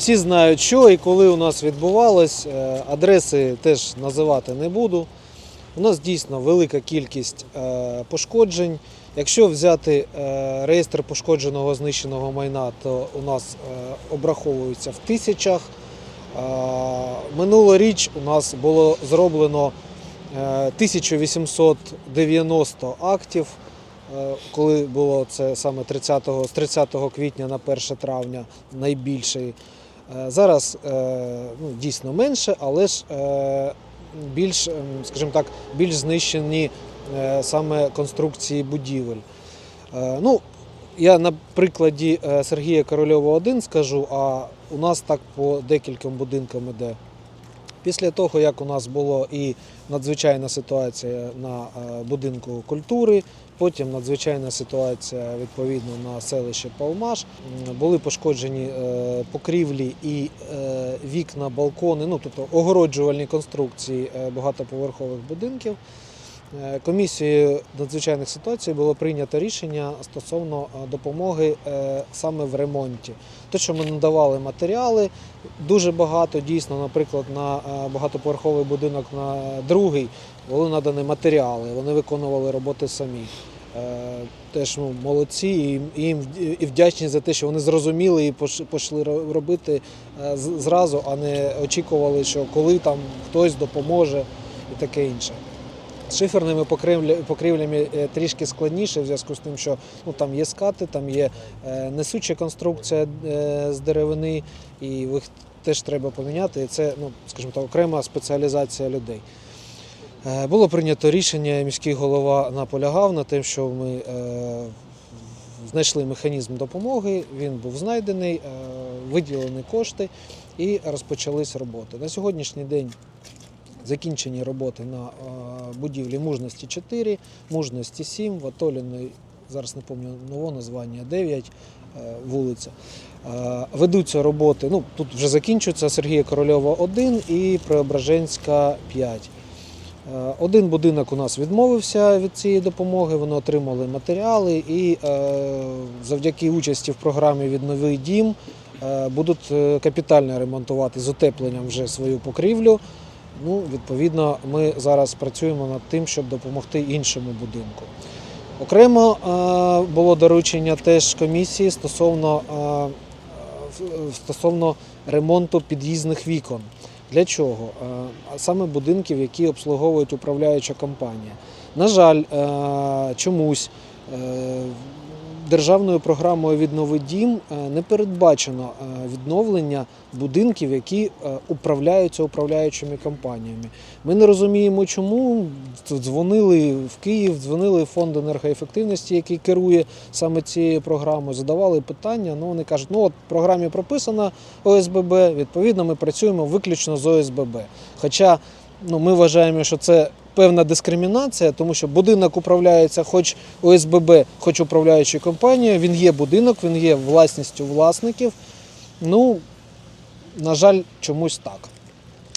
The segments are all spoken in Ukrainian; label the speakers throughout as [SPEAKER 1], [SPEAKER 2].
[SPEAKER 1] Всі знають, що і коли у нас відбувалось. Е, Адреси теж називати не буду. У нас дійсно велика кількість е, пошкоджень. Якщо взяти е, реєстр пошкодженого знищеного майна, то у нас обраховується в тисячах. Минулоріч у нас було зроблено е, 1890 актів, коли було це саме 30, з 30 квітня на 1 травня найбільший. Е, Зараз е, ну, дійсно менше, але ж е, більш, ем, скажімо так, більш знищені саме конструкції будівель. Ну, я на прикладі Сергія Корольова 1 скажу, а у нас так по декільком будинкам іде. Після того, як у нас була і надзвичайна ситуація на е, будинку культури, потім надзвичайна ситуація відповідно на селище Палмаш, були пошкоджені е, покрівлі і е, вікна, балкони, ну тобто огороджувальні конструкції багатоповерхових будинків. Е, Комісією надзвичайних ситуацій було прийнято рішення стосовно е, допомоги е, саме в ремонті. Те, що ми надавали матеріали, дуже багато дійсно, наприклад, на багатоповерховий будинок на другий були надані матеріали, вони виконували роботи самі. Теж ну, молодці, і їм і вдячні за те, що вони зрозуміли і пішли робити зразу, а не очікували, що коли там хтось допоможе і таке інше. З шиферними покрівлями е, трішки складніше в зв'язку з тим, що ну, там є скати, там є е, несуча конструкція е, з деревини, і їх теж треба поміняти. І це, ну, скажімо так, окрема спеціалізація людей. Було прийнято рішення, міський голова наполягав на те, що ми знайшли механізм допомоги, він був знайдений, виділені кошти і розпочались роботи. На сьогоднішній день закінчені роботи на е, будівлі мужності 4, мужності 7, в Атоліної, зараз не пам'ятаю нове названня, 9 е, вулиця. Е, Ведуться роботи, ну тут вже закінчується Сергія Корольова 1 і Преображенська 5. Е, Один будинок у нас відмовився від цієї допомоги, вони отримали матеріали і завдяки участі в програмі Віднови дім будуть капітально ремонтувати з утепленням вже свою покрівлю. Ну, відповідно, ми зараз працюємо над тим, щоб допомогти іншому будинку. Окремо е, було доручення теж комісії стосовно, е, стосовно ремонту під'їзних вікон. Для чого? Е, Саме будинків, які обслуговують управляюча компанія. На жаль, чомусь державною програмою Віднови дім е, не передбачено е, відновлення будинків, які е, управляються управляючими компаніями. Ми не розуміємо, чому дзвонили в Київ, дзвонили в фонд енергоефективності, який керує саме цією програмою, задавали питання. Ну вони кажуть, ну от в програмі прописано ОСББ, відповідно, ми працюємо виключно з ОСББ. Хоча ну, ми вважаємо, що це певна дискримінація, тому що будинок управляється хоч ОСББ, хоч управляючою компанією. Він є будинок, він є власністю власників. Ну, на жаль, чомусь так.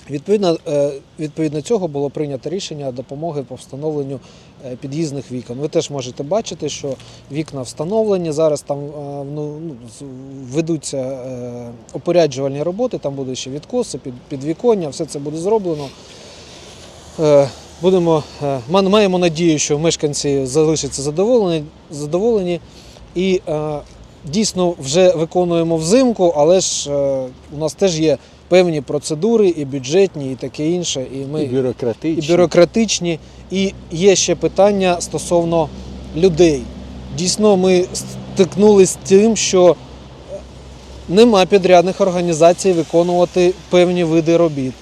[SPEAKER 1] Відповідно, е, відповідно цього було прийнято рішення допомоги по встановленню е, під'їзних вікон. Ви теж можете бачити, що вікна встановлені. Зараз там е, ну, ну, ведуться опоряджувальні роботи, там будуть ще відкоси, під, підвіконня, все це буде зроблено. Будемо, е, маємо надію, що мешканці залишаться задоволені, задоволені і е, дійсно вже виконуємо взимку, але ж е, у нас теж є певні процедури, і бюджетні, і таке інше. І ми
[SPEAKER 2] і бюрократичні.
[SPEAKER 1] і бюрократичні. І є ще питання стосовно людей. Дійсно, ми стикнулися з тим, що нема підрядних організацій виконувати певні види робіт.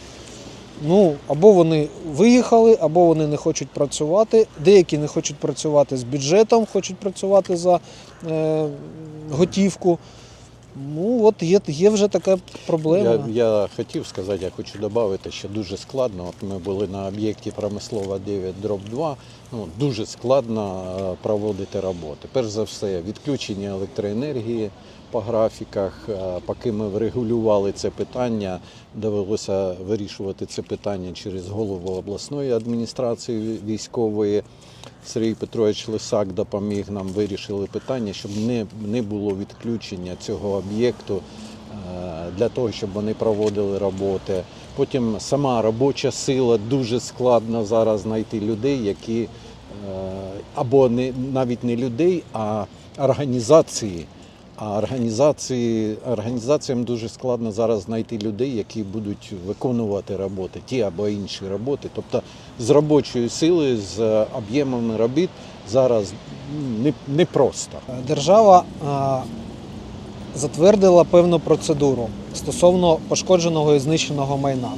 [SPEAKER 1] Ну, або вони виїхали, або вони не хочуть працювати. Деякі не хочуть працювати з бюджетом, хочуть працювати за е, готівку. Ну, от є, є вже така проблема.
[SPEAKER 2] Я, я хотів сказати, я хочу додати, що дуже складно. От ми були на об'єкті промислова 9 дроб 2. Ну, дуже складно е, проводити роботи. Перш за все, відключення електроенергії по графіках. Е, Поки ми врегулювали це питання, довелося вирішувати це питання через голову обласної адміністрації військової. Сергій Петрович Лисак допоміг нам вирішили питання, щоб не, не було відключення цього об'єкту для того, щоб вони проводили роботи. Потім сама робоча сила дуже складно зараз знайти людей, які е, або не навіть не людей, а організації. А організації, організаціям дуже складно зараз знайти людей, які будуть виконувати роботи, ті або інші роботи. Тобто з робочою силою, з об'ємами робіт зараз не, непросто.
[SPEAKER 1] Держава е, затвердила певну процедуру стосовно пошкодженого і знищеного майна.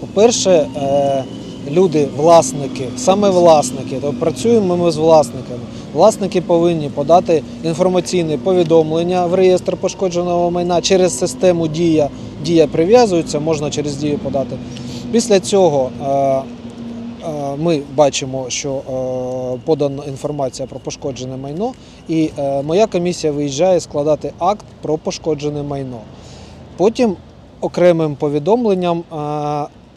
[SPEAKER 1] По-перше, е, люди, власники, саме власники, то працюємо ми з власниками. Власники повинні подати інформаційне повідомлення в реєстр пошкодженого майна через систему Дія. Дія прив'язується, можна через дію подати. Після цього е, е, ми бачимо, що е, подана інформація про пошкоджене майно, і моя комісія виїжджає складати акт про пошкоджене майно. Потім окремим повідомленням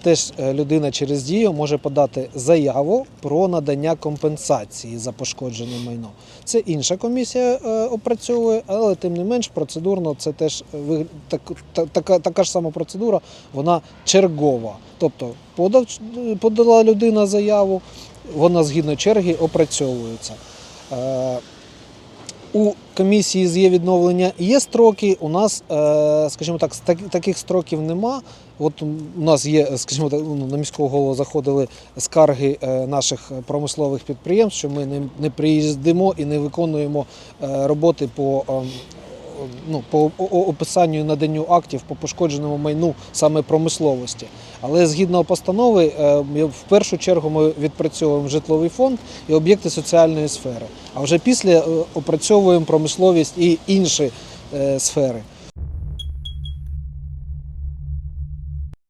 [SPEAKER 1] теж е, людина через дію може подати заяву про надання компенсації за пошкоджене майно. Це інша комісія е, опрацьовує, але тим не менш процедурно це теж виг- так, така, така ж сама процедура, вона чергова. Тобто подав, подала людина заяву, вона згідно черги опрацьовується. У комісії з є відновлення є строки. У нас, е, скажімо так, таких строків нема. От у нас є, скажімо так, ну, на міського голову заходили скарги е, наших промислових підприємств, що ми не, приїздимо і не виконуємо е, роботи по. Ну, по описанню наданню актів по пошкодженому майну саме промисловості. Але згідно постанови, е, в першу чергу ми відпрацьовуємо житловий фонд і об'єкти соціальної сфери. А вже після е, опрацьовуємо промисловість і інші е, сфери.